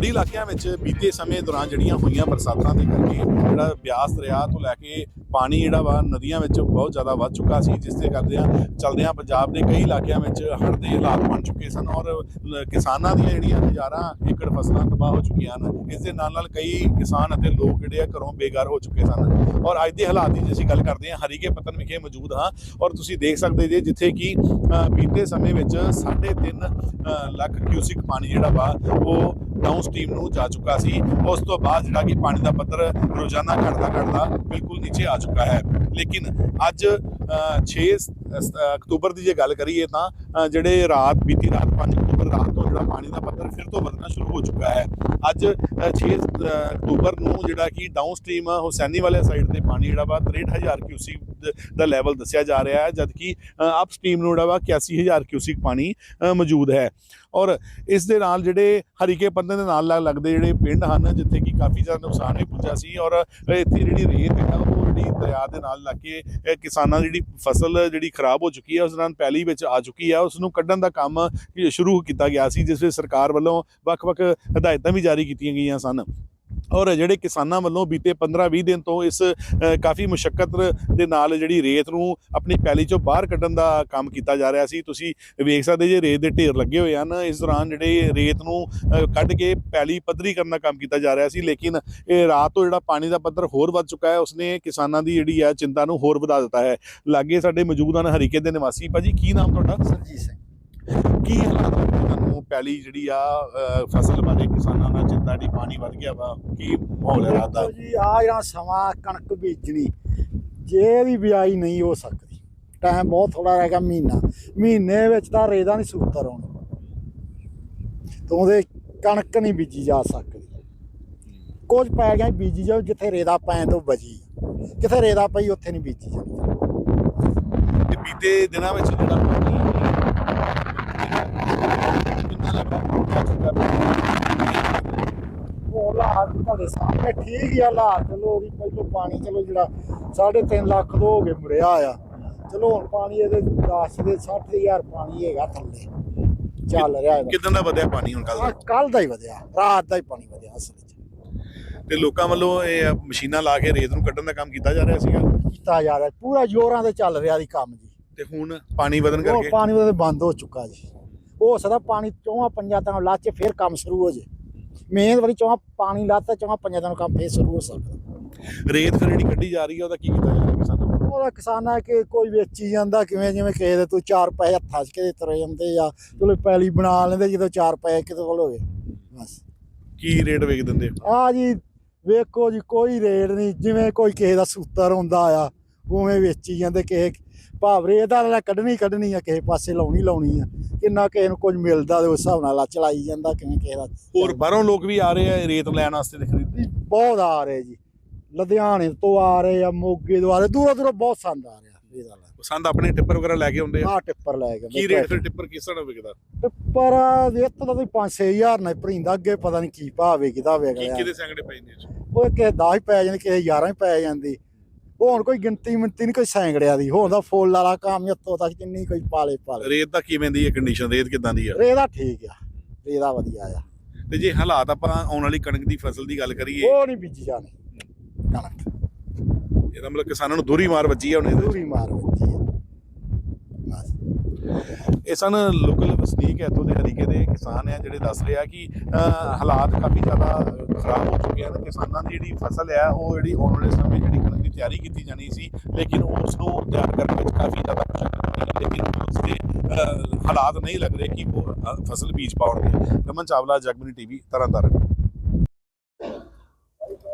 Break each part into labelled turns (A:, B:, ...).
A: ਪਹਾੜੀ ਇਲਾਕਿਆਂ ਵਿੱਚ ਬੀਤੇ ਸਮੇਂ ਦੌਰਾਨ ਜਿਹੜੀਆਂ ਹੋਈਆਂ ਬਰਸਾਤਾਂ ਦੇ ਕਰਕੇ ਜਿਹੜਾ ਬਿਆਸ ਦਰਿਆ ਤੋਂ ਲੈ ਕੇ ਪਾਣੀ ਜਿਹੜਾ ਵਾ ਨਦੀਆਂ ਵਿੱਚ ਬਹੁਤ ਜ਼ਿਆਦਾ ਵੱਧ ਚੁੱਕਾ ਸੀ, ਜਿਸ ਦੇ ਕਰਦਿਆਂ ਚਲਦਿਆਂ ਪੰਜਾਬ ਦੇ ਕਈ ਇਲਾਕਿਆਂ ਵਿੱਚ ਹੜ੍ਹ ਦੇ ਹਾਲਾਤ ਬਣ ਚੁੱਕੇ ਸਨ ਔਰ ਕਿਸਾਨਾਂ ਦੀਆਂ ਜਿਹੜੀਆਂ ਹਜ਼ਾਰਾਂ ਏਕੜ ਫਸਲਾਂ ਤਬਾਹ ਹੋ ਚੁੱਕੀਆਂ ਹਨ, ਇਸ ਦੇ ਨਾਲ ਨਾਲ ਕਈ ਕਿਸਾਨ ਅਤੇ ਲੋਕ ਜਿਹੜੇ ਆ ਘਰੋਂ ਬੇਘਰ ਹੋ ਚੁੱਕੇ ਸਨ ਔਰ ਅੱਜ ਦੇ ਹਾਲਾਤ ਦੀ ਜੇ ਅਸੀਂ ਗੱਲ ਕਰਦੇ ਹਾਂ, ਹਰੀਕੇ ਪਤਨ ਵਿਖੇ ਮੌਜੂਦ ਹਾਂ ਔਰ ਤੁਸੀਂ ਦੇਖ ਸਕਦੇ ਜੇ ਜਿੱਥੇ ਕਿ ਬੀਤੇ ਸਮੇਂ ਵਿੱਚ 3.5 ਲੱਖ ਕਿਊਸਿਕ ਪਾਣੀ ਜਿਹੜਾ ਵਾ ਉਹ ਡਾਊਨ ਟੀਮ ਨੂੰ ਜਾ ਚੁੱਕਾ ਸੀ। ਉਸ ਤੋਂ ਬਾਅਦ ਜਿਹੜਾ ਕਿ ਪਾਣੀ ਦਾ ਪੱਧਰ ਰੋਜ਼ਾਨਾ ਘਟਦਾ ਘਟਦਾ ਬਿਲਕੁਲ ਨੀਚੇ ਆ ਚੁੱਕਾ ਹੈ। ਲੇਕਿਨ ਅੱਜ ਅ, 6 ਅਕਤੂਬਰ ਦੀ ਜੇ ਗੱਲ ਕਰੀਏ ਤਾਂ ਜਿਹੜੇ ਰਾਤ ਬੀਤੀ ਰਾਤ 5 ਅਕਤੂਬਰ ਰਾਤ ਤੋਂ ਜਿਹੜਾ ਪਾਣੀ ਦਾ ਪੱਧਰ ਫਿਰ ਤੋਂ ਵਧਣਾ ਸ਼ੁਰੂ ਹੋ ਚੁੱਕਾ ਹੈ। ਅੱਜ ਅ, 6 ਅਕਤੂਬਰ ਨੂੰ ਜਿਹੜਾ ਕਿ ਡਾਊਨ ਸਟ੍ਰੀਮ ਹੁਸੈਨੀ ਵਾਲੇ ਸਾਈਡ ਤੇ ਪਾਣੀ ਜਿਹੜਾ ਵਾ 63000 ਕਿਊਸਿਕ ਦਾ ਲੈਵਲ ਦੱਸਿਆ ਜਾ ਰਿਹਾ ਹੈ ਜਦਕਿ ਅਪ ਸਟ੍ਰੀਮ ਨੂੰ ਜਿਹੜਾ ਵਾ 81000 ਕਿਊਸਿਕ ਪਾਣੀ ਮੌਜੂਦ ਹੈ। ਔਰ ਇਸ ਦੇ ਨਾਲ ਜਿਹੜੇ ਹਰੀਕੇ ਪੰਦੇ ਦੇ ਨਾਲ ਲੱਗਦੇ ਜਿਹੜੇ ਪਿੰਡ ਹਨ ਜਿੱਥੇ ਕਿ ਕਾਫੀ ਜ਼ਿਆਦਾ ਨੁਕਸਾਨ ਵੀ ਪੁੱਜਾ ਸੀ ਔਰ ਇੱਥੇ ਜਿਹੜੀ ਰੇਤ ਹੈ ਉਹ ਜਿਹੜੀ ਦਰਿਆ ਦੇ ਨਾਲ ਲੱਗ ਕੇ ਕਿਸਾਨਾਂ ਦੀ ਜਿਹੜੀ ਫਸਲ ਜਿਹੜੀ ਖਰਾਬ ਹੋ ਚੁੱਕੀ ਹੈ, ਉਸ ਦੌਰਾਨ ਪੈਲੀ ਵਿੱਚ ਆ ਚੁੱਕੀ ਹੈ, ਉਸ ਨੂੰ ਕੱਢਣ ਦਾ ਕੰਮ ਸ਼ੁਰੂ ਕੀਤਾ ਗਿਆ ਸੀ, ਜਿਸ ਵਿੱਚ ਸਰਕਾਰ ਵੱਲੋਂ ਵੱਖ-ਵੱਖ ਹਦਾਇਤਾਂ ਵੀ ਜਾਰੀ ਕੀਤੀਆਂ ਗਈਆਂ ਸਨ। ਔਰ ਜਿਹੜੇ ਕਿਸਾਨਾਂ ਵੱਲੋਂ ਬੀਤੇ 15-20 ਦਿਨ ਤੋਂ ਇਸ ਕਾਫੀ ਮੁਸ਼ਕਲ ਦੇ ਨਾਲ ਜਿਹੜੀ ਰੇਤ ਨੂੰ ਆਪਣੀ ਪੈਲੀ ਚੋਂ ਬਾਹਰ ਕੱਢਣ ਦਾ ਕੰਮ ਕੀਤਾ ਜਾ ਰਿਹਾ ਸੀ, ਤੁਸੀਂ ਵੇਖ ਸਕਦੇ ਜੇ ਰੇਤ ਦੇ ਢੇਰ ਲੱਗੇ ਹੋਏ ਹਨ, ਇਸ ਦੌਰਾਨ ਜਿਹੜੇ ਰੇਤ ਨੂੰ ਕੱਢ ਕੇ ਪੈਲੀ ਪੱਧਰੀ ਕਰਨ ਦਾ ਕੰਮ ਕੀਤਾ ਜਾ ਰਿਹਾ ਸੀ, ਲੇਕਿਨ ਇਹ ਰਾਤ ਤੋਂ ਜਿਹੜਾ ਪਾਣੀ ਦਾ ਪੱਧਰ ਹੋਰ ਵੱਧ ਚੁੱਕਾ ਹੈ, ਉਸਨੇ ਕਿਸਾਨਾਂ ਦੀ ਜਿਹੜੀ ਹੈ ਚਿੰਤਾ ਨੂੰ ਹੋਰ ਵਧਾ ਦਿੱਤਾ ਹੈ। ਲਾਗੇ ਸਾਡੇ ਮੌਜੂਦ ਹਨ ਹਰੀਕੇ ਦੇ ਨਿਵਾਸੀ, ਭਾਜੀ ਕੀ ਨਾਮ ਤੁਹਾਡਾ?
B: ਸਰਜੀਤ ਸਿੰਘ।
A: ਕੀ ਹਾਲਾਤ ਨੇ ਤੁਹਾਨੂੰ ਪੈਲੀ ਜਿਹੜੀ ਆ ਫਸਲ ਬਾਰੇ ਕਿਸਾਨਾਂ ਨਾਲ ਚਿੰਤਾ ਦੀ ਪਾਣੀ ਵੱਧ ਗਿਆ ਵਾ ਕੀ ਮਾਹੌਲ ਹੈ ਰਾਤ ਦਾ?
B: ਜੀ ਆ ਜਿਹੜਾ ਸਮਾਂ ਕਣਕ ਬੀਜਣੀ ਜੇ ਵੀ ਬਿਜਾਈ ਨਹੀਂ ਹੋ ਸਕਦੀ ਟਾਈਮ ਬਹੁਤ ਥੋੜਾ ਰਹਿ ਗਿਆ ਮਹੀਨਾ ਮਹੀਨੇ ਵਿੱਚ ਤਾਂ ਰੇਦਾ ਨਹੀਂ ਸੂਤਰ ਆਉਣੀ ਤੋਂ ਉਹਦੇ ਕਣਕ ਨਹੀਂ ਬੀਜੀ ਜਾ ਸਕਦੀ। ਕੁਝ ਪੈ ਗਿਆ ਬੀਜੀ ਜਾਓ ਜਿੱਥੇ ਰੇਦਾ ਪੈਣ ਤੋਂ ਬਚੀ ਜਿੱਥੇ ਰੇਦਾ ਪਈ ਉੱਥੇ ਨਹੀਂ ਬੀਜੀ ਜਾਂਦੀ
A: ਤੇ ਬੀਤੇ ਦਿਨਾਂ ਵਿੱਚ ਜਿਹੜਾ ਪਾਣੀ ਕਿੰਨਾ ਲੱਗਾ
B: ਉਹ ਹਾਲਾਤ ਤੁਹਾਡੇ ਸਾਹਮਣੇ ਠੀਕ ਹੀ ਆ ਹਾਲਾਤ ਚਲੋ ਉਹਦੀ ਪਹਿਲੋਂ ਪਾਣੀ ਚਲੋ ਜਿਹੜਾ 3.5 ਲੱਖ ਤੋਂ ਹੋ ਕੇ ਮੁੜਿਆ ਆ ਚਲੋ ਹੁਣ ਪਾਣੀ ਇਹਦੇ 10 ਦੇ 60000 ਪਾਣੀ ਹੈਗਾ ਥੱਲੇ ਚੱਲ ਰਿਹਾ ਹੈ
A: ਕਿਦਾਂ ਦਾ ਵਧਿਆ ਪਾਣੀ ਹੁਣ ਕੱਲ
B: ਕੱਲ ਦਾ? ਹੀ ਵਧਿਆ ਰਾਤ ਦਾ ਹੀ ਪਾਣੀ ਵਧਿਆ ਅਸਲ ਵਿੱਚ
A: ਤੇ ਲੋਕਾਂ ਵੱਲੋਂ ਇਹ ਮਸ਼ੀਨਾਂ ਲਾ ਕੇ ਰੇਤ ਨੂੰ ਕੱਢਣ ਦਾ ਕੰਮ ਕੀਤਾ ਜਾ ਰਿਹਾ ਸੀਗਾ?
B: ਕੀਤਾ ਜਾ ਰਿਹਾ। ਪੂਰਾ ਜ਼ੋਰਾਂ ਤੇ ਚੱਲ ਰਿਹਾ ਦੀ ਕੰਮ ਜੀ।
A: ਤੇ ਹੁਣ ਪਾਣੀ ਵਧਣ ਕਰਕੇ?
B: ਪਾਣੀ ਉਹਦੇ ਬੰਦ ਹੋ ਚੁੱਕਾ ਜੀ। ਹੋ ਸਕਦਾ ਪਾਣੀ ਚੌਹਾਂ ਪੰਜਾਂ ਤੱਕ ਲਾ ਕੇ ਫਿਰ ਕੰਮ ਸ਼ੁਰੂ ਹੋ ਜੇ। ਮੇਨ ਵਾਰੀ ਚੌਹਾਂ ਪਾਣੀ ਲਾਤਾ ਚੌਹਾਂ ਪੰਜਾਂ ਤੱਕ ਕੰਮ ਫੇਰ ਸ਼ੁਰੂ ਹੋ ਸਕਦਾ।
A: ਰੇਤ ਫਿਰ ਜਿਹੜੀ ਕੱਢੀ ਜਾ ਰਹੀ ਹੈ ਉਹਦਾ ਕੀ ਕੀਤਾ ਜਾ ਰਿਹਾ ਕਿਸਾਨਾਂ
B: ਉਹਦਾ ਕਿਸਾਨਾਂ ਕਿ ਕੋਈ ਵੇਚੀ ਜਾਂਦਾ ਕਿਵੇਂ ਜਿਵੇਂ ਕਿਸੇ ਦੇ ਤੂੰ ਚਾਰ ਪੈਸੇ ਹੱਥਾਂ 'ਚ ਕਿਤੇ ਤੁਰੇ ਜਾਂਦੇ ਆ ਚਲੋ ਪੈਲੀ ਬਣਾ ਲੈਂਦੇ ਜਦੋਂ ਚਾਰ ਪੈਸੇ ਕਿਤੇ ਕੋਲ ਹੋਵੇ ਬਸ।
A: ਕੀ ਰੇਟ ਵੇਚ ਦਿੰਦੇ?
B: ਆ ਜੀ ਵੇਖੋ ਜੀ ਕੋਈ ਰੇਟ ਨਹੀਂ ਜਿਵੇਂ ਕੋਈ ਕਿਸੇ ਦਾ ਸੂਤਰ ਹੁੰਦਾ ਆ ਉਵੇਂ ਵੇਚੀ ਜਾਂਦੇ ਕਿਸੇ ਭਾਵਰੇ ਇਹਦਾ ਨਾਲ ਕੱਢਣੀ ਕੱਢਣੀ ਆ ਕਿਸੇ ਪਾਸੇ ਲਾਉਣੀ ਲਾਉਣੀ ਆ। ਕਿੰਨਾ ਕਿਸੇ ਨੂੰ ਕੁਝ ਮਿਲਦਾ ਤੇ ਉਸ ਹਿਸਾਬ ਨਾਲ ਚਲਾਈ ਜਾਂਦਾ ਕਿਵੇਂ ਕਿਸੇ ਦਾ
A: ਹੋਰ ਬਾਹਰੋਂ ਲੋਕ ਵੀ ਆ ਰਹੇ ਆ ਰੇਤ ਲੈਣ ਵਾਸਤੇ ਤੇ ਖਰੀਦ
B: ਬਹੁਤ ਆ ਰਹੇ ਜੀ। ਲੁਧਿਆਣੇ ਤੋਂ ਆ ਰਹੇ ਆ ਮੋਗੇ ਤੋਂ ਆ ਰਹੇ ਦੂਰੋਂ ਦੂਰੋਂ ਬਹੁਤ ਸੰਦ ਆ ਰਿਹਾ ਇਹਦਾ ਲੈ
A: ਪਸੰਦ ਆਪਣੇ ਟਿੱਪਰ ਵਗੈਰਾ ਲੈ ਕੇ ਆਉਂਦੇ ਆ?
B: ਆ ਟਿੱਪਰ ਲੈ ਕੇ
A: ਕੀ ਰੇਟ ਫਿਰ ਟਿੱਪਰ ਕਿਸ ਤਰ੍ਹਾਂ ਵਿਕਦਾ?
B: ਟਿੱਪਰ ਇੱਥੋਂ ਦਾ ਵੀ 5-6000 ਨਾਲ ਭਰਿੰਦਾ ਅੱਗੇ ਪਤਾ ਨਹੀਂ ਕੀ ਭਾਅ ਵੇਚਦਾ ਵੇਖ ਲਿਆ
A: ਕਿਹਦੇ ਸੰਗੜੇ ਪੈ ਜਾਂਦੇ?
B: ਉਹ ਕਿਸੇ 10 ਹੀ ਪੈ ਜਾਂਦੇ ਕਿਸੇ 11 ਹੀ ਪੈ ਜਾਂਦੀ। ਹੁਣ ਕੋਈ ਗਿਣਤੀ ਮਿੰਤੀ ਨਹੀਂ ਕੋਈ ਸੈਂਕੜਿਆਂ ਦੀ। ਹੁਣ ਦਾ ਫੁੱਲ ਵਾਲਾ ਕੰਮ ਇੱਥੋਂ ਤੱਕ ਜਿੰਨੀ ਕੋਈ ਪਾਲੇ ਪਾਲੇ।
A: ਰੇਤ ਦਾ ਕਿਵੇਂ ਦੀ ਹੈ ਕੰਡੀਸ਼ਨ ਰੇਤ ਕਿਦਾਂ ਦੀ ਆ?
B: ਰੇਦਾ ਠੀਕ ਆ ਰੇਦਾ ਵਧੀਆ ਆ।
A: ਤੇ ਜੇ ਹਾਲਾਤ ਆਪਾਂ ਆਉਣ ਵਾਲੀ ਕਣਕ ਦੀ ਫਸਲ ਦੀ ਗੱਲ ਕਰੀਏ।
B: ਉਹ ਨਹੀਂ ਬੀਜੀ ਜਾਣੀ ਕਣਕ।
A: ਇਹਦਾ ਮਤਲਬ ਕਿਸਾਨਾਂ ਨੂੰ ਦੂਰੀ ਮਾਰ ਵੱਜੀ ਆ ਇਹਦੇ
B: ਦੂਰੀ ਮਾਰ ਵੱਜੀ ਆ। ਬਸ।
A: ਇਹ ਸਨ ਲੋਕਲ ਵਸਨੀਕ ਹੈ ਇੱਥੋਂ ਦੇ ਹਰੀਕੇ ਦੇ ਕਿਸਾਨ ਆ ਜਿਹੜੇ ਦੱਸ ਰਹੇ ਆ ਕਿ ਹਾਲਾਤ ਕਾਫੀ ਜ਼ਿਆਦਾ ਖਰਾਬ ਹੋ ਚੁੱਕੇ ਹਨ ਕਿਸਾਨਾਂ ਦੀ ਜਿਹੜੀ ਫਸਲ ਹੈ ਉਹ ਜਿਹੜੀ ਆਉਣ ਵਾਲੇ ਸਮੇਂ ਜਿਹੜੀ ਕਣਕ ਦੀ ਤਿਆਰੀ ਕੀਤੀ ਜਾਣੀ ਸੀ, ਲੇਕਿਨ ਉਸ ਨੂੰ ਤਿਆਰ ਕਰਨ ਵਿੱਚ ਕਾਫੀ ਜ਼ਿਆਦਾ ਮੁਸ਼ਕਲ ਹੋਈ ਲੇਕਿਨ ਉਸ ਦੇ ਹਾਲਾਤ ਨਹੀਂ ਲੱਗ ਰਹੇ ਕਿ ਉਹ ਫਸਲ ਬੀਜ ਪਾਉਣਗੇ। ਰਮਨ ਚਾਵਲਾ, ਜਗਮਨੀ ਟੀਵੀ, ਤਰਨਤਾਰਨ।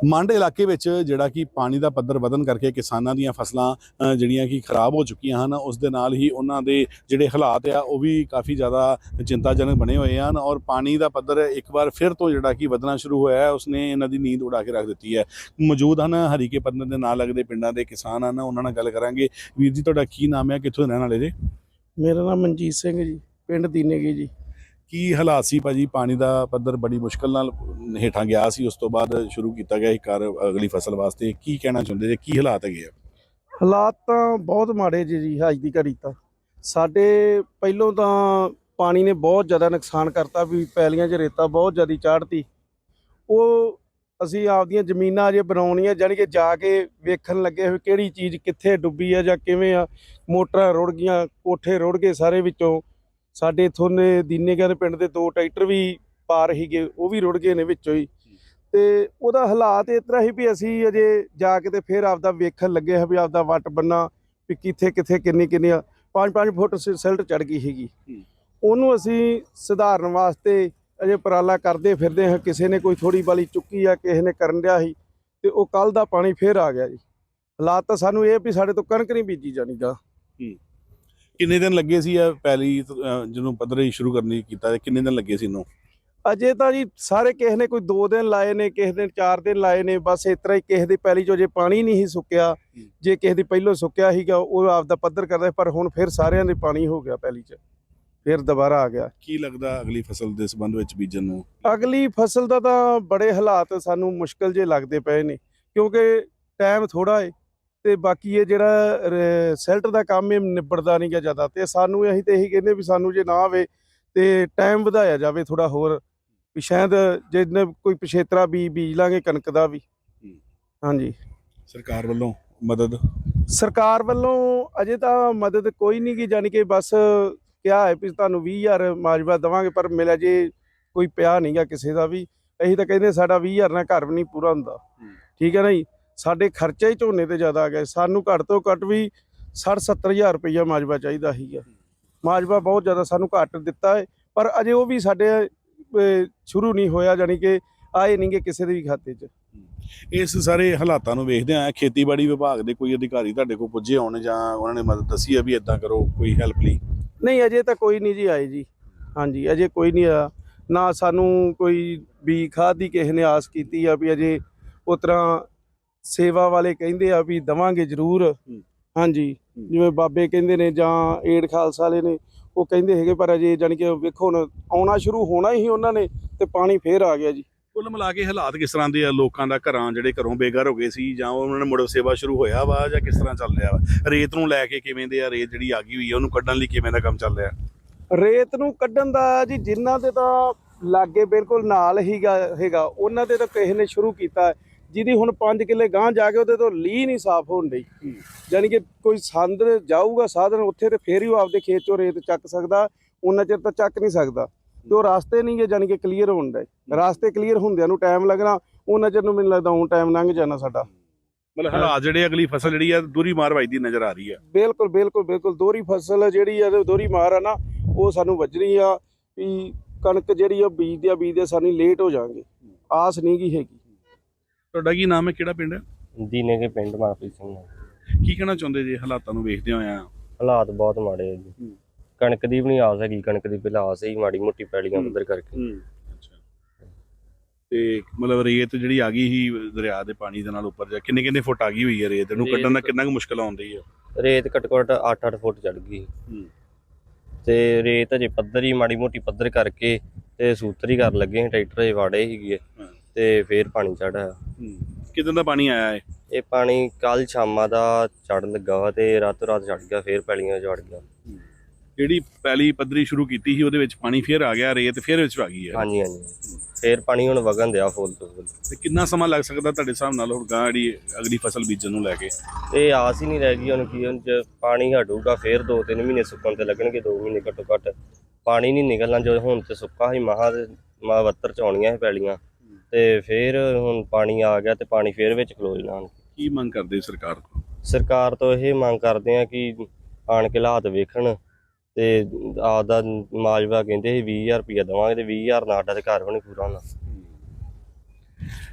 A: ਮੰਡ ਇਲਾਕੇ ਵਿੱਚ ਜਿਹੜਾ ਕਿ ਪਾਣੀ ਦਾ ਪੱਧਰ ਵਧਣ ਕਰਕੇ ਕਿਸਾਨਾਂ ਦੀਆਂ ਫਸਲਾਂ ਜਿਹੜੀਆਂ ਕਿ ਖਰਾਬ ਹੋ ਚੁੱਕੀਆਂ ਹਨ, ਉਸ ਦੇ ਨਾਲ ਹੀ ਉਹਨਾਂ ਦੇ ਜਿਹੜੇ ਹਾਲਾਤ ਆ, ਉਹ ਵੀ ਕਾਫੀ ਜ਼ਿਆਦਾ ਚਿੰਤਾਜਨਕ ਬਣੇ ਹੋਏ ਹਨ ਔਰ ਪਾਣੀ ਦਾ ਪੱਧਰ ਇੱਕ ਵਾਰ ਫਿਰ ਤੋਂ ਜਿਹੜਾ ਕਿ ਵਧਣਾ ਸ਼ੁਰੂ ਹੋਇਆ ਹੈ, ਉਸਨੇ ਇਹਨਾਂ ਦੀ ਨੀਂਦ ਉਡਾ ਕੇ ਰੱਖ ਦਿੱਤੀ ਹੈ। ਮੌਜੂਦ ਹਨ ਹਰੀਕੇ ਪੱਧਰ ਦੇ ਨਾਲ ਲੱਗਦੇ ਪਿੰਡਾਂ ਦੇ ਕਿਸਾਨ ਹਨ, ਉਹਨਾਂ ਨਾਲ ਗੱਲ ਕਰਾਂਗੇ। ਵੀਰ ਜੀ, ਤੁਹਾਡਾ ਕੀ ਨਾਮ ਹੈ, ਕਿੱਥੋਂ ਦੇ ਰਹਿਣ ਵਾਲੇ ਜੀ?
C: ਮੇਰਾ ਨਾਮ ਮਨਜੀਤ ਸਿੰਘ ਜੀ, ਪਿੰਡ ਦੀਨੇਗੀ ਜੀ।
A: ਕੀ ਹਾਲਾਤ ਸੀ ਭਾਜੀ? ਪਾਣੀ ਦਾ ਪੱਧਰ ਬੜੀ ਮੁਸ਼ਕਲ ਨਾਲ ਹੇਠਾਂ ਗਿਆ ਸੀ, ਉਸ ਤੋਂ ਬਾਅਦ ਸ਼ੁਰੂ ਕੀਤਾ ਗਿਆ ਇਹ ਕਾਰ ਅਗਲੀ ਫਸਲ ਵਾਸਤੇ। ਕੀ ਕਹਿਣਾ ਚਾਹੁੰਦੇ ਜੀ? ਕੀ ਹਾਲਾਤ ਹੈਗੇ ਆ?
C: ਹਾਲਾਤ ਤਾਂ ਬਹੁਤ ਮਾੜੇ ਜੀ ਜੀ, ਅੱਜ ਦੀ ਘੜੀ ਤਾਂ। ਸਾਡੇ ਪਹਿਲੋਂ ਤਾਂ ਪਾਣੀ ਨੇ ਬਹੁਤ ਜ਼ਿਆਦਾ ਨੁਕਸਾਨ ਕਰਤਾ ਵੀ ਪੈਲੀਆਂ 'ਚ ਰੇਤਾ ਬਹੁਤ ਜ਼ਿਆਦਾ ਚਾੜਤੀ ਉਹ ਅਸੀਂ ਆਪਦੀਆਂ ਜ਼ਮੀਨਾਂ ਅਜੇ ਬਣਾਉਣੀਆਂ, ਜਾਣੀ ਕਿ ਜਾ ਕੇ ਵੇਖਣ ਲੱਗੇ ਹੋਏ ਕਿਹੜੀ ਚੀਜ਼ ਕਿੱਥੇ ਡੁੱਬੀ ਆ ਜਾਂ ਕਿਵੇਂ ਆ। ਮੋਟਰਾਂ ਰੁੜ ਗਈਆਂ, ਕੋਠੇ ਰੁੜ ਗਏ ਸਾਰੇ ਵਿੱਚੋਂ। ਸਾਡੇ ਇੱਥੋਂ ਦੇ ਦੀਨੇਗਰ ਪਿੰਡ ਦੇ ਦੋ ਟਰੈਕਟਰ ਵੀ ਪਾਰ ਹੀਗੇ ਉਹ ਵੀ ਰੁੜ ਗਏ ਨੇ ਵਿੱਚੋਂ ਹੀ। ਤੇ ਉਹਦਾ ਹਾਲਾਤ ਇਸ ਤਰ੍ਹਾਂ ਹੀ ਵੀ ਅਸੀਂ ਅਜੇ ਜਾ ਕੇ ਤੇ ਫਿਰ ਆਪਦਾ ਵੇਖਣ ਲੱਗੇ ਹਾਂ ਵੀ ਆਪਦਾ ਵੱਟ ਬੰਨਾ ਵੀ ਕਿੱਥੇ ਕਿੱਥੇ ਕਿੰਨੀ ਕਿੰਨੀ 5-5 ਫੁੱਟ ਸਿਲਟ ਚੜ ਗਈ ਸੀਗੀ।
A: ਹੂੰ।
C: ਉਹਨੂੰ ਅਸੀਂ ਸੁਧਾਰਨ ਵਾਸਤੇ ਅਜੇ ਉਪਰਾਲਾ ਕਰਦੇ ਫਿਰਦੇ ਹਾਂ ਕਿਸੇ ਨੇ ਕੋਈ ਥੋੜੀ ਬਾਲੀ ਚੁੱਕੀ ਆ ਕਿਸੇ ਨੇ ਕਰਨ ਡਿਆ ਸੀ ਤੇ ਉਹ ਕੱਲ ਦਾ ਪਾਣੀ ਫੇਰ ਆ ਗਿਆ ਜੀ। ਹਾਲਾਤ ਤਾਂ ਸਾਨੂੰ ਇਹ ਵੀ ਸਾਡੇ ਤੋਂ ਕਣਕ ਨਹੀਂ ਬੀਜੀ ਜਾਣੀਗਾ
A: ਕਿੰਨੇ ਦਿਨ ਲੱਗੇ ਸੀ ਇਹ ਪਹਿਲੀ ਅਹ, ਜਿਹਨੂੰ ਪੱਧਰੇ ਸ਼ੁਰੂ ਕਰਨੀ ਕੀਤਾ ਤੇ ਕਿੰਨੇ ਦਿਨ ਲੱਗੇ ਸੀ ਇਹਨੂੰ?
C: ਅਜੇ ਤਾਂ ਜੀ ਸਾਰੇ ਕਿਸੇ ਨੇ ਕੋਈ 2 ਦਿਨ ਲਾਏ ਨੇ ਕਿਸੇ ਨੇ 4 ਦਿਨ ਲਾਏ ਨੇ ਬਸ ਇਸ ਤਰ੍ਹਾਂ ਹੀ ਕਿਸੇ ਦੀ ਪੈਲੀ ਚੋਂ ਜੇ ਪਾਣੀ ਨਹੀਂ ਸੀ ਸੁੱਕਿਆ ਜੇ ਕਿਸੇ ਦੀ ਪਹਿਲੋਂ ਸੁੱਕਿਆ ਸੀਗਾ ਉਹ ਆਪਦਾ ਪੱਧਰ ਕਰਦਾ ਸੀ, ਪਰ ਹੁਣ ਫਿਰ ਸਾਰਿਆਂ ਦੇ ਪਾਣੀ ਹੋ ਗਿਆ ਪੈਲੀ 'ਚ। ਫਿਰ ਦੁਬਾਰਾ ਆ ਗਿਆ।
A: ਕੀ ਲੱਗਦਾ ਅਗਲੀ ਫਸਲ ਦੇ ਸੰਬੰਧ ਵਿੱਚ ਬੀਜਣ ਨੂੰ?
C: ਅਗਲੀ ਫਸਲ ਦਾ ਤਾਂ ਬੜੇ ਹਾਲਾਤ ਸਾਨੂੰ ਮੁਸ਼ਕਲ ਜੇ ਲੱਗਦੇ ਪਏ ਨੇ ਕਿਉਂਕਿ ਟਾਈਮ ਥੋੜਾ ਏ। ਤੇ ਬਾਕੀ ਇਹ ਜਿਹੜਾ ਸੈਲਟ ਦਾ ਕੰਮ ਇਹ ਨਿਬੜਦਾ ਨਹੀਂ ਗਾ ਜ਼ਿਆਦਾ ਤੇ ਸਾਨੂੰ ਅਸੀਂ ਤੇ ਇਹੀ ਕਹਿੰਦੇ ਵੀ ਸਾਨੂੰ ਜੇ ਨਾ ਆਵੇ ਤੇ ਟਾਈਮ ਵਧਾਇਆ ਜਾਵੇ ਥੋੜਾ ਹੋਰ ਵੀ ਸ਼ਾਇਦ ਜੇ ਕੋਈ ਪਿਛੇਤਰਾ ਬੀਜ ਬੀਜ ਲਾਂਗੇ ਕਣਕ ਦਾ ਵੀ। ਹਾਂਜੀ।
A: ਸਰਕਾਰ ਵੱਲੋਂ ਮਦਦ?
C: ਸਰਕਾਰ ਵੱਲੋਂ ਅਜੇ ਤਾਂ ਮਦਦ ਕੋਈ ਨਹੀਂ ਗੀ ਜਾਣੀ ਕਿ ਬਸ ਕਿਹਾ ਹੈ ਵੀ ਤੁਹਾਨੂੰ 20000 ਮਾਜਵਾ ਦਵਾਂਗੇ ਪਰ ਮਿਲਿਆ ਜੇ ਕੋਈ ਪਿਆ ਨਹੀਂਗਾ ਕਿਸੇ ਦਾ ਵੀ ਅਸੀਂ ਤਾਂ ਕਹਿੰਦੇ ਸਾਡਾ 20000 ਨਾਲ ਘਰ ਵੀ ਨਹੀਂ ਪੂਰਾ ਹੁੰਦਾ। ਠੀਕ ਹੈ ਨਾ ਜੀ? ਸਾਡੇ ਖਰਚੇ ਹੀ ਝੋਨੇ ਤੇ ਜ਼ਿਆਦਾ ਆ ਗਏ। ਸਾਨੂੰ ਘੱਟ ਤੋਂ ਘੱਟ ਵੀ 60 70000 ਰੁਪਈਆ ਮਾਜਵਾ ਚਾਹੀਦਾ ਸੀਗਾ। ਮਾਜਵਾ ਬਹੁਤ ਜ਼ਿਆਦਾ ਸਾਨੂੰ ਘੱਟ ਦਿੱਤਾ ਹੈ ਪਰ ਅਜੇ ਉਹ ਵੀ ਸਾਡੇ ਸ਼ੁਰੂ ਨਹੀਂ ਹੋਇਆ ਜਾਣੀ ਕਿ ਆਏ ਨਹੀਂਗੇ ਕਿਸੇ ਦੇ ਵੀ ਖਾਤੇ 'ਚ।
A: ਇਸ ਸਾਰੇ ਹਾਲਾਤਾਂ ਨੂੰ ਵੇਖਦੇ ਆ ਖੇਤੀਬਾੜੀ ਵਿਭਾਗ ਦੇ ਕੋਈ ਅਧਿਕਾਰੀ ਤੁਹਾਡੇ ਕੋਲ ਪੁੱਜੇ ਹੋਣ ਜਾਂ ਉਹਨਾਂ ਨੇ ਮਦਦ ਦੱਸੀ ਆ ਵੀ ਇਦਾਂ ਕਰੋ ਕੋਈ ਹੈਲਪ ਲਈ?
C: ਨਹੀਂ ਅਜੇ ਤਾਂ ਕੋਈ ਨਹੀਂ ਜੀ ਆਏ ਜੀ। ਹਾਂਜੀ ਅਜੇ ਕੋਈ ਨਹੀਂ ਆਇਆ। ਨਾ ਸਾਨੂੰ ਕੋਈ ਵੀ ਖਾਦ ਦੀ ਕਿਸੇ ਨੇ ਆਸ ਕੀਤੀ ਆ ਵੀ ਅਜੇ ਉਸ ਤਰ੍ਹਾਂ ਸੇਵਾ ਵਾਲੇ ਕਹਿੰਦੇ ਆ ਵੀ ਦਵਾਂਗੇ ਜ਼ਰੂਰ। ਹਾਂਜੀ ਜਿਵੇਂ ਬਾਬੇ ਕਹਿੰਦੇ ਨੇ ਜਾਂ ਏਡ ਖਾਲਸਾ ਵਾਲੇ ਨੇ ਉਹ ਕਹਿੰਦੇ ਹੈਗੇ ਪਰ ਅਜੇ ਜਾਣੀ ਕਿ ਵੇਖੋ ਹੁਣ ਆਉਣਾ ਸ਼ੁਰੂ ਹੋਣਾ ਹੀ ਉਹਨਾਂ ਨੇ ਤੇ ਪਾਣੀ ਫੇਰ ਆ ਗਿਆ ਜੀ।
A: ਕੁੱਲ ਮਿਲਾ ਕੇ ਹਾਲਾਤ ਕਿਸ ਤਰ੍ਹਾਂ ਦੇ ਆ ਲੋਕਾਂ ਦਾ ਘਰਾਂ ਜਿਹੜੇ ਘਰੋਂ ਬੇਘਰ ਹੋ ਗਏ ਸੀ ਜਾਂ ਉਹਨਾਂ ਨੇ ਮੁੜ ਸੇਵਾ ਸ਼ੁਰੂ ਹੋਇਆ ਵਾ ਜਾਂ ਕਿਸ ਤਰ੍ਹਾਂ ਚੱਲ ਰਿਹਾ ਵਾ? ਰੇਤ ਨੂੰ ਲੈ ਕੇ ਕਿਵੇਂ ਦੇ ਆ? ਰੇਤ ਜਿਹੜੀ ਆ ਗਈ ਹੋਈ ਆ ਉਹਨੂੰ ਕੱਢਣ ਲਈ ਕਿਵੇਂ ਦਾ ਕੰਮ ਚੱਲ ਰਿਹਾ?
C: ਰੇਤ ਨੂੰ ਕੱਢਣ ਦਾ ਜੀ ਜਿਨ੍ਹਾਂ ਦੇ ਤਾਂ ਲਾਗੇ ਬਿਲਕੁਲ ਨਾਲ ਹੀਗਾ ਹੈਗਾ ਉਹਨਾਂ ਦੇ ਤਾਂ ਕਿਸੇ ਨੇ ਸ਼ੁਰੂ ਕੀਤਾ। ਹੈ। ਜਿਹਦੀ ਹੁਣ 5 ਕਿੱਲੇ ਗਾਂ ਜਾ ਕੇ ਉਹਦੇ ਤੋਂ ਲੀ ਨਹੀਂ ਸਾਫ਼ ਹੋਣ ਡਈ। ਯਾਨੀ ਕਿ ਕੋਈ ਸੰਦ ਜਾਊਗਾ ਸਾਧਨ ਉੱਥੇ ਤੇ ਫੇਰ ਹੀ ਉਹ ਆਪਦੇ ਖੇਤ ਚੋਂ ਰੇਤ ਚੱਕ ਸਕਦਾ ਉਹਨਾਂ ਚਿਰ ਤਾਂ ਚੱਕ ਨਹੀਂ ਸਕਦਾ। ਤੇ ਉਹ ਰਾਸਤੇ ਨਹੀਂ ਗੇ ਯਾਨੀ ਕਿ ਕਲੀਅਰ ਹੋਣ ਡਏ। ਰਾਸਤੇ ਕਲੀਅਰ ਹੁੰਦਿਆਂ ਨੂੰ ਟਾਈਮ ਲੱਗਣਾ ਉਹਨਾਂ ਚਿਰ ਨੂੰ ਮੈਨੂੰ ਲੱਗਦਾ ਹੁਣ ਟਾਈਮ ਲੰਘ ਜਾਣਾ ਸਾਡਾ।
A: ਮਤਲਬ ਹਾਲਾਤ ਜਿਹੜੇ ਅਗਲੀ ਫਸਲ ਜਿਹੜੀ ਆ ਦੂਰੀ ਮਾਰ ਵੱਜਦੀ ਨਜ਼ਰ ਆ ਰਹੀ ਆ।
C: ਬਿਲਕੁਲ ਬਿਲਕੁਲ ਬਿਲਕੁਲ। ਦੋਹਰੀ ਫਸਲ ਜਿਹੜੀ ਆ ਦੋਹਰੀ ਮਾਰ ਆ ਨਾ ਉਹ ਸਾਨੂੰ ਵੱਜਣੀ ਆ ਵੀ ਕਣਕ ਜਿਹੜੀ ਆ ਬੀਜਦੇ ਆ ਬੀਜਦੇ ਸਾਨੂੰ ਲੇਟ ਹੋ ਜਾਾਂਗੇ ਆਸ ਨਹੀਂ ਗੀ ਹੈਗੀ।
A: ਤੁਹਾਡਾ ਕੀ ਨਾਮ ਹੈ ਕਿਹੜਾ ਪਿੰਡ ਹੈ
D: ਦੀਨੇ ਕੇ ਪਿੰਡ ਮਨਪ੍ਰੀਤ ਸਿੰਘ ਨਾਲ।
A: ਕੀ ਕਹਿਣਾ ਚਾਹੁੰਦੇ ਜੀ ਹਾਲਾਤਾਂ ਨੂੰ ਵੇਖਦੇ ਹੋਇਆ
D: ਹਾਲਾਤ ਬਹੁਤ ਮਾੜੇ ਆ ਜੀ
A: ਹੂੰ।
D: ਕਣਕ ਦੀ ਵੀ ਨਹੀਂ ਆਸ ਹੈਗੀ ਕਣਕ ਦੀ ਪਹਿਲਾਂ ਆਸ ਹੀ ਮਾੜੀ ਮੋਟੀ ਪੈਲੀਆਂ
A: ਹੂੰ।
D: ਪੱਧਰ ਕਰਕੇ
A: ਅੱਛਾ ਤੇ ਮਤਲਬ ਰੇਤ ਜਿਹੜੀ ਆ ਗਈ ਸੀ ਦਰਿਆ ਦੇ ਪਾਣੀ ਦੇ ਨਾਲ ਉੱਪਰ ਜਾ ਕਿੰਨੇ ਕਿੰਨੇ ਫੁੱਟ ਆ ਗਈ ਹੋਈ ਹੈ ਰੇਤ ਨੂੰ
D: ਰੇਤ-
A: ਕੱਢਣ ਦਾ ਕਿੰਨਾ ਕੁ ਮੁਸ਼ਕਲ ਆਉਂਦੀ ਹੈ
D: ਰੇਤ ਘੱਟੋ ਘੱਟ 8-8 ਫੁੱਟ ਚੜ ਗਈ
A: ਹੂੰ।
D: ਤੇ ਰੇਤ ਅਜੇ ਪੱਧਰ ਹੀ ਮਾੜੀ ਮੋਟੀ ਪੱਧਰ ਕਰਕੇ ਤੇ ਸੂਤਰੀ ਕਰ ਲੱਗੇ ਸੀ ਟਰੈਕਟਰ ਦੇ ਵਾੜੇ ਸੀਗੇ। ਤੇ ਫੇਰ ਪਾਣੀ ਚੜਿਆ
A: ਕਿਦਾਂ ਦਾ ਪਾਣੀ ਆਇਆ ਹੈ
D: ਇਹ ਪਾਣੀ ਕੱਲ ਸ਼ਾਮਾਂ ਦਾ ਚੜ ਲੱਗਾ ਵਾ ਤੇ ਰਾਤੋਂ ਰਾਤ ਚੜ ਗਿਆ ਫੇਰ ਪੈਲੀਆਂ ਚੜ ਗਿਆ।
A: ਜਿਹੜੀ ਪਹਿਲੀ ਪੱਧਰੀ ਸ਼ੁਰੂ ਕੀਤੀ ਸੀ ਉਹਦੇ ਵਿੱਚ ਪਾਣੀ ਫੇਰ ਆ ਗਿਆ ਰੇਤ ਫੇਰ ਵਿੱਚ ਆ ਗਈ ਹੈ।
D: ਹਾਂਜੀ ਹਾਂਜੀ। ਫੇਰ ਪਾਣੀ ਹੁਣ ਵਗਣ ਦਿਆ ਫੁੱਲ ਤੋਂ ਫੁੱਲ।
A: ਤੇ ਕਿੰਨਾ ਸਮਾਂ ਲੱਗ ਸਕਦਾ ਤੁਹਾਡੇ ਹਿਸਾਬ ਨਾਲ ਹੁਣ ਗਾਂ ਜਿਹੜੀ ਅਗਲੀ ਫਸਲ ਬੀਜਣ ਨੂੰ ਲੈ ਕੇ?
D: ਇਹ ਆਸ ਹੀ ਨਹੀਂ ਰਹਿ ਗਈ ਹੁਣ ਕੀ ਹੁਣ ਜੇ ਪਾਣੀ ਹਟੂਗਾ ਫੇਰ 2-3 ਮਹੀਨੇ ਸੁੱਕਣ ਤੇ ਲੱਗਣਗੇ 2 ਮਹੀਨੇ ਘੱਟੋ ਘੱਟ। ਪਾਣੀ ਨਹੀਂ ਨਿਕਲਣਾ ਜੋ ਹੁਣ ਤੇ ਸੁੱਕਾ ਹੀ ਮਹਾ ਮਹਾ 72 ਚ ਆਉਣੀਆਂ ਸੀ ਪੈਲੀਆਂ। ਤੇ ਫੇਰ ਹੁਣ ਪਾਣੀ ਆ ਗਿਆ ਤੇ ਪਾਣੀ ਫੇਰ ਵਿੱਚ ਖਲੋ ਜਾਣਾ।
A: ਕੀ ਮੰਗ ਕਰਦੇ ਸਰਕਾਰ ਤੋਂ
D: ਸਰਕਾਰ ਤੋਂ ਇਹ ਮੰਗ ਕਰਦੇ ਆ ਕਿ ਆਣ ਕੇ ਹਾਲਾਤ ਵੇਖਣ ਤੇ ਆਪਦਾ ਮਾਜਵਾ ਕਹਿੰਦੇ ਸੀ 20000 ਰੁਪਇਆ ਦੇਵਾਂਗੇ ਤੇ 20000 ਨਾਲ ਸਾਡਾ ਤੇ ਘਰ ਵੀ ਨਹੀਂ ਪੂਰਾ ਹੋਣਾ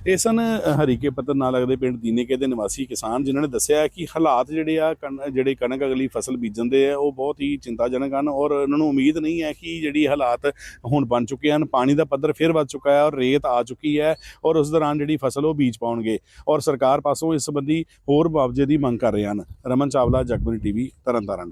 A: ਇਹ ਸਨ ਹਰੀਕੇ ਪੱਤਨ ਨਾਲ ਲੱਗਦੇ ਪਿੰਡ ਦੀਨੇਕੇ ਦੇ ਨਿਵਾਸੀ ਕਿਸਾਨ, ਜਿਨ੍ਹਾਂ ਨੇ ਦੱਸਿਆ ਕਿ ਹਾਲਾਤ ਜਿਹੜੇ ਆ, ਕਣ- ਜਿਹੜੇ ਕਣਕ ਅਗਲੀ ਫਸਲ ਬੀਜਣ ਦੇ ਆ, ਉਹ ਬਹੁਤ ਹੀ ਚਿੰਤਾਜਨਕ ਹਨ ਔਰ ਉਹਨਾਂ ਨੂੰ ਉਮੀਦ ਨਹੀਂ ਹੈ ਕਿ ਜਿਹੜੀ ਹਾਲਾਤ ਹੁਣ ਬਣ ਚੁੱਕੇ ਹਨ। ਪਾਣੀ ਦਾ ਪੱਧਰ ਫਿਰ ਵੱਧ ਚੁੱਕਾ ਹੈ ਔਰ ਰੇਤ ਆ ਚੁੱਕੀ ਹੈ ਔਰ ਉਸ ਦੌਰਾਨ ਜਿਹੜੀ ਫਸਲ ਉਹ ਬੀਜ ਪਾਉਣਗੇ ਔਰ ਸਰਕਾਰ ਪਾਸੋਂ ਇਸ ਸੰਬੰਧੀ ਹੋਰ ਮੁਆਵਜ਼ੇ ਦੀ ਮੰਗ ਕਰ ਰਹੇ ਹਨ। ਰਮਨ ਚਾਵਲਾ ਜਗਬਨੀ ਟੀਵੀ, ਤਰਨਤਾਰਨ।